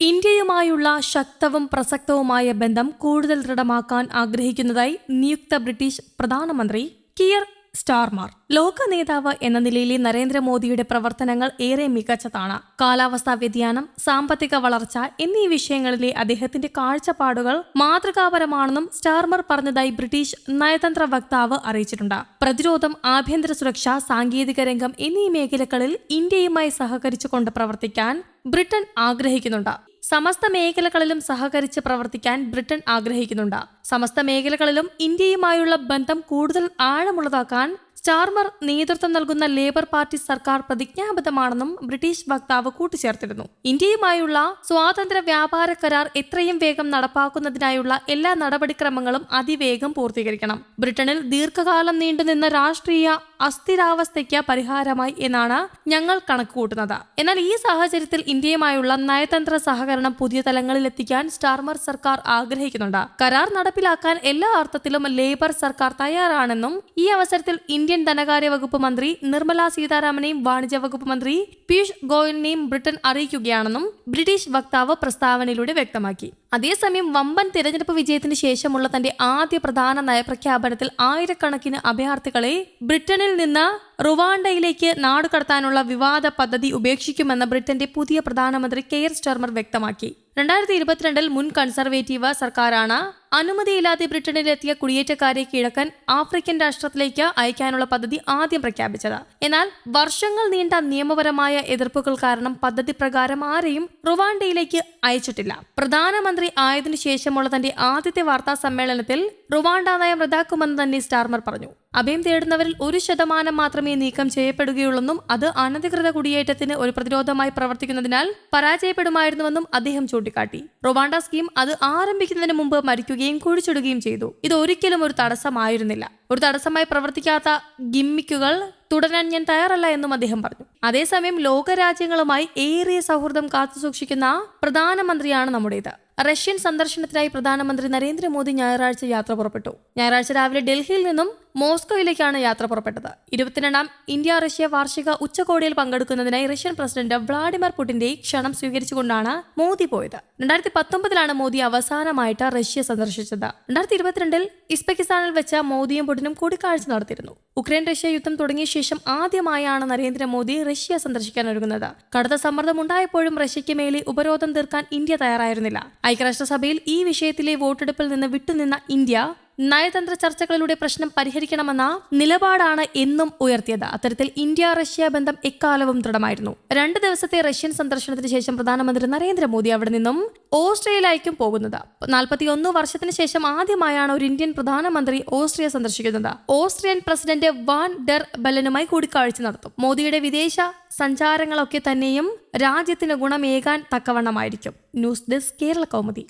ഇന്ത്യയുമായുള്ള ശക്തവും പ്രസക്തവുമായ ബന്ധം കൂടുതൽ ദൃഢമാക്കാൻ ആഗ്രഹിക്കുന്നതായി നിയുക്ത ബ്രിട്ടീഷ് പ്രധാനമന്ത്രി കിയർ സ്റ്റാർമാർ. ലോക നേതാവ് എന്ന നിലയിലെ നരേന്ദ്രമോദിയുടെ പ്രവർത്തനങ്ങൾ ഏറെ മികച്ചതാണ്. കാലാവസ്ഥാ വ്യതിയാനം സാമ്പത്തിക വളർച്ച എന്നീ വിഷയങ്ങളിലെ അദ്ദേഹത്തിന്റെ കാഴ്ചപ്പാടുകൾ മാതൃകാപരമാണെന്നും സ്റ്റാർമർ പറഞ്ഞതായി ബ്രിട്ടീഷ് നയതന്ത്ര വക്താവ് അറിയിച്ചിട്ടുണ്ട്. പ്രതിരോധം ആഭ്യന്തര സുരക്ഷ സാങ്കേതിക രംഗം എന്നീ മേഖലകളിൽ ഇന്ത്യയുമായി സഹകരിച്ചുകൊണ്ട് പ്രവർത്തിക്കാൻ ബ്രിട്ടൻ ആഗ്രഹിക്കുന്നുണ്ട്. സമസ്ത മേഖലകളിലും സഹകരിച്ച് പ്രവർത്തിക്കാൻ ബ്രിട്ടൻ ആഗ്രഹിക്കുന്നുണ്ട്. സമസ്ത മേഖലകളിലും ഇന്ത്യയുമായുള്ള ബന്ധം കൂടുതൽ ആഴമുള്ളതാക്കാൻ സ്റ്റാർമർ നേതൃത്വം നൽകുന്ന ലേബർ പാർട്ടി സർക്കാർ പ്രതിജ്ഞാബദ്ധമാണെന്നും ബ്രിട്ടീഷ് വക്താവ് കൂട്ടിച്ചേർത്തിരുന്നു. ഇന്ത്യയുമായുള്ള സ്വാതന്ത്ര്യ വ്യാപാര കരാർ എത്രയും വേഗം നടപ്പാക്കുന്നതിനായുള്ള എല്ലാ നടപടിക്രമങ്ങളും അതിവേഗം പൂർത്തീകരിക്കണം. ബ്രിട്ടനിൽ ദീർഘകാലം നീണ്ടുനിന്ന രാഷ്ട്രീയ അസ്ഥിരാവസ്ഥയ്ക്ക് പരിഹാരമായി എന്നാണ് ഞങ്ങൾ കണക്കുകൂട്ടുന്നത്. എന്നാൽ ഈ സാഹചര്യത്തിൽ ഇന്ത്യയുമായുള്ള നയതന്ത്ര സഹകരണം പുതിയ തലങ്ങളിലെത്തിക്കാൻ സ്റ്റാർമർ സർക്കാർ ആഗ്രഹിക്കുന്നുണ്ട്. കരാർ നടപ്പിലാക്കാൻ എല്ലാ അർത്ഥത്തിലും ലേബർ സർക്കാർ തയ്യാറാണെന്നും ഈ അവസരത്തിൽ ഇന്ത്യൻ ധനകാര്യ വകുപ്പ് മന്ത്രി നിർമ്മല സീതാരാമനെയും വാണിജ്യ വകുപ്പ് മന്ത്രി പീയൂഷ് ഗോയലിനെയും ബ്രിട്ടൻ അറിയിക്കുകയാണെന്നും ബ്രിട്ടീഷ് വക്താവ് പ്രസ്താവനയിലൂടെ വ്യക്തമാക്കി. അതേസമയം വമ്പൻ തിരഞ്ഞെടുപ്പ് വിജയത്തിന് ശേഷമുള്ള തന്റെ ആദ്യ പ്രധാന നയപ്രഖ്യാപനത്തിൽ ആയിരക്കണക്കിന് അഭയാർത്ഥികളെ ബ്രിട്ടനിൽ നിന്ന് റുവാണ്ടയിലേക്ക് നാടുകടത്താനുള്ള വിവാദ പദ്ധതി ഉപേക്ഷിക്കുമെന്ന് ബ്രിട്ടന്റെ പുതിയ പ്രധാനമന്ത്രി കെയർ സ്റ്റർമർ വ്യക്തമാക്കി. രണ്ടായിരത്തി ഇരുപത്തിരണ്ടിൽ മുൻ കൺസർവേറ്റീവ് സർക്കാരാണ് അനുമതിയില്ലാതെ ബ്രിട്ടനിലെത്തിയ കുടിയേറ്റക്കാരെ കിഴക്കൻ ആഫ്രിക്കൻ രാഷ്ട്രത്തിലേക്ക് അയക്കാനുള്ള പദ്ധതി ആദ്യം പ്രഖ്യാപിച്ചത്. എന്നാൽ വർഷങ്ങൾ നീണ്ട നിയമപരമായ എതിർപ്പുകൾ കാരണം പദ്ധതി പ്രകാരം ആരെയും റുവാണ്ടയിലേക്ക് അയച്ചിട്ടില്ല. പ്രധാനമന്ത്രി ആയതിനു ശേഷമുള്ള തന്റെ ആദ്യത്തെ വാർത്താ സമ്മേളനത്തിൽ റുവാണ്ട നയം റദ്ദാക്കുമെന്ന് തന്നെ സ്റ്റാർമർ പറഞ്ഞു. അഭയം തേടുന്നവരിൽ ഒരു ശതമാനം മാത്രമേ നീക്കം ചെയ്യപ്പെടുകയുള്ളെന്നും അത് അനധികൃത കുടിയേറ്റത്തിന് ഒരു പ്രതിരോധമായി പ്രവർത്തിക്കുന്നതിനാൽ പരാജയപ്പെടുമായിരുന്നുവെന്നും അദ്ദേഹം ചൂണ്ടിക്കാട്ടി. റൊവാണ്ട സ്കീം അത് ആരംഭിക്കുന്നതിന് മുമ്പ് മരിക്കുകയും കുഴിച്ചിടുകയും ചെയ്തു. ഇത് ഒരിക്കലും ഒരു തടസ്സമായിരുന്നില്ല. ഒരു തടസ്സമായി പ്രവർത്തിക്കാത്ത ഗിമ്മിക്കുകൾ തുടരാൻ ഞാൻ തയ്യാറല്ല എന്നും അദ്ദേഹം പറഞ്ഞു. അതേസമയം ലോകരാജ്യങ്ങളുമായി ഏറിയ സൗഹൃദം കാത്തുസൂക്ഷിക്കുന്ന പ്രധാനമന്ത്രിയാണ് നമ്മുടേത്. റഷ്യൻ സന്ദർശനത്തിനായി പ്രധാനമന്ത്രി നരേന്ദ്രമോദി ഞായറാഴ്ച യാത്ര പുറപ്പെട്ടു. ഞായറാഴ്ച രാവിലെ ഡൽഹിയിൽ നിന്നും മോസ്കോയിലേക്കാണ് യാത്ര പുറപ്പെട്ടത്. ഇരുപത്തിരണ്ടാം ഇന്ത്യ റഷ്യ വാർഷിക ഉച്ചകോടിയിൽ പങ്കെടുക്കുന്നതിനായി റഷ്യൻ പ്രസിഡന്റ് വ്ളാഡിമിർ പുടിന്റെ ക്ഷണം സ്വീകരിച്ചുകൊണ്ടാണ് മോദി പോയത്. രണ്ടായിരത്തി പത്തൊമ്പതിലാണ് മോദി അവസാനമായിട്ട് റഷ്യ സന്ദർശിച്ചത്. രണ്ടായിരത്തി ഇരുപത്തിരണ്ടിൽ ഇസ്ബെക്കിസ്ഥാനിൽ വെച്ച മോദിയും പുടിനും കൂടിക്കാഴ്ച നടത്തിയിരുന്നു. ഉക്രൈൻ റഷ്യ യുദ്ധം തുടങ്ങിയ ശേഷം ആദ്യമായാണ് നരേന്ദ്രമോദി റഷ്യ സന്ദർശിക്കാൻ ഒരുങ്ങുന്നത്. കടുത്ത സമ്മർദ്ദം ഉണ്ടായപ്പോഴും റഷ്യയ്ക്ക് മേലെ ഉപരോധം തീർക്കാൻ ഇന്ത്യ തയ്യാറായിരുന്നില്ല. ഐക്യരാഷ്ട്രസഭയിൽ ഈ വിഷയത്തിലെ വോട്ടെടുപ്പിൽ നിന്ന് വിട്ടുനിന്ന ഇന്ത്യ നയതന്ത്ര ചർച്ചകളിലൂടെ പ്രശ്നം പരിഹരിക്കണമെന്ന നിലപാടാണ് എന്നും ഉയർത്തിയത്. അത്തരത്തിൽ ഇന്ത്യ റഷ്യ ബന്ധം എക്കാലവും ദൃഢമായിരുന്നു. രണ്ട് ദിവസത്തെ റഷ്യൻ സന്ദർശനത്തിന് ശേഷം പ്രധാനമന്ത്രി നരേന്ദ്രമോദി അവിടെ നിന്നും ഓസ്ട്രേലിയയിലേക്കും പോകുന്നത്. നാൽപ്പത്തിയൊന്ന് വർഷത്തിന് ശേഷം ആദ്യമായാണ് ഒരു ഇന്ത്യൻ പ്രധാനമന്ത്രി ഓസ്ട്രിയ സന്ദർശിക്കുന്നത്. ഓസ്ട്രിയൻ പ്രസിഡന്റ് വാൻ ഡെർ ബല്ലനുമായി കൂടിക്കാഴ്ച നടത്തും. മോദിയുടെ വിദേശ സഞ്ചാരങ്ങളൊക്കെ തന്നെയും രാജ്യത്തിന് ഗുണമേകാൻ തക്കവണ്ണമായിരിക്കും. News desk Kerala Kaumudi.